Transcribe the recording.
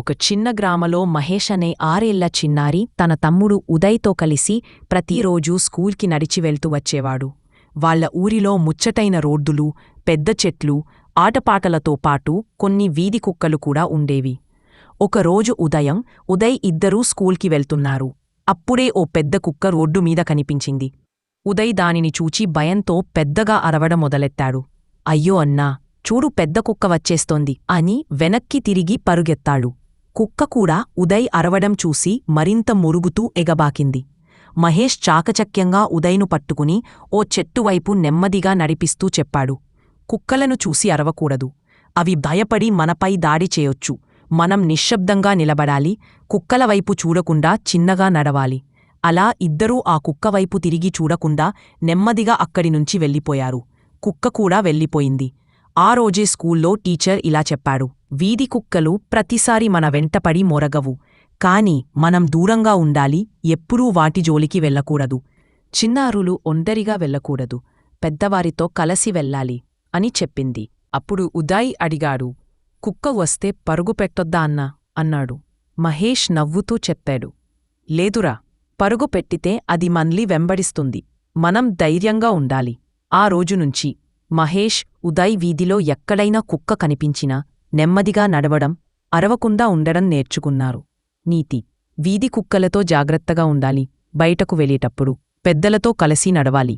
ఒక చిన్న గ్రామలో మహేష్ అనే ఆరేళ్ళ చిన్నారి తన తమ్ముడు ఉదయ్తో కలిసి ప్రతిరోజూ స్కూల్కి నడిచి వెళ్తూ వచ్చేవాడు. వాళ్ళ ఊరిలో ముచ్చటైన రోడ్డులు పెద్ద చెట్లు ఆటపాటలతో పాటు కొన్ని వీధి కుక్కలు కూడా ఉండేవి. ఒకరోజు ఉదయం ఉదయ్ ఇద్దరూ స్కూల్కి వెళ్తున్నారు. అప్పుడే ఓ పెద్ద కుక్క రోడ్డు మీద కనిపించింది. ఉదయ్ దానిని చూచి భయంతో పెద్దగా అరవడం మొదలెత్తాడు. అయ్యో అన్నా చూడు పెద్ద కుక్క వచ్చేస్తోంది అని వెనక్కి తిరిగి పరుగెత్తాడు. కుక్క కూడా ఉదయ్ అరవడం చూసి మరింత మురుగుతూ ఎగబాకింది. మహేష్ చాకచక్యంగా ఉదయ్ను పట్టుకుని ఓ చెట్టువైపు నెమ్మదిగా నడిపిస్తూ చెప్పాడు. కుక్కలను చూసి అరవకూడదు. అవి భయపడి మనపై దాడి చేయొచ్చు. మనం నిశ్శబ్దంగా నిలబడాలి. కుక్కల వైపు చూడకుండా చిన్నగా నడవాలి. అలా ఇద్దరూ ఆ కుక్కవైపు తిరిగి చూడకుండా నెమ్మదిగా అక్కడి నుంచి వెళ్ళిపోయారు. కుక్క కూడా వెళ్ళిపోయింది. ఆ రోజే స్కూల్లో టీచర్ ఇలా చెప్పాడు. వీధి కుక్కలు ప్రతిసారి మన వెంటపడి మొరగవు. కాని మనం దూరంగా ఉండాలి ఎప్పుడూ వాటి జోలికి వెళ్ళకూడదు. చిన్నారులు ఒంటరిగా వెళ్ళకూడదు. పెద్దవారితో కలసి వెళ్ళాలి అని చెప్పింది. అప్పుడు ఉదయ్ అడిగాడు కుక్క వస్తే పరుగు పెట్టొద్దా అన్నా? అన్నాడు. మహేష్ నవ్వుతూ చెప్పాడు లేదురా పరుగు పెట్టితే అది మన్లీ వెంబడిస్తుంది. మనం ధైర్యంగా ఉండాలి. ఆ రోజునుంచి మహేష్ ఉదయ్ వీధిలో ఎక్కడైనా కుక్క కనిపించినా నెమ్మదిగా నడవడం అరవకుండా ఉండడం నేర్చుకున్నారు. నీతి వీధి కుక్కలతో జాగ్రత్తగా ఉండాలి. బయటకు వెళ్ళేటప్పుడు పెద్దలతో కలిసి నడవాలి.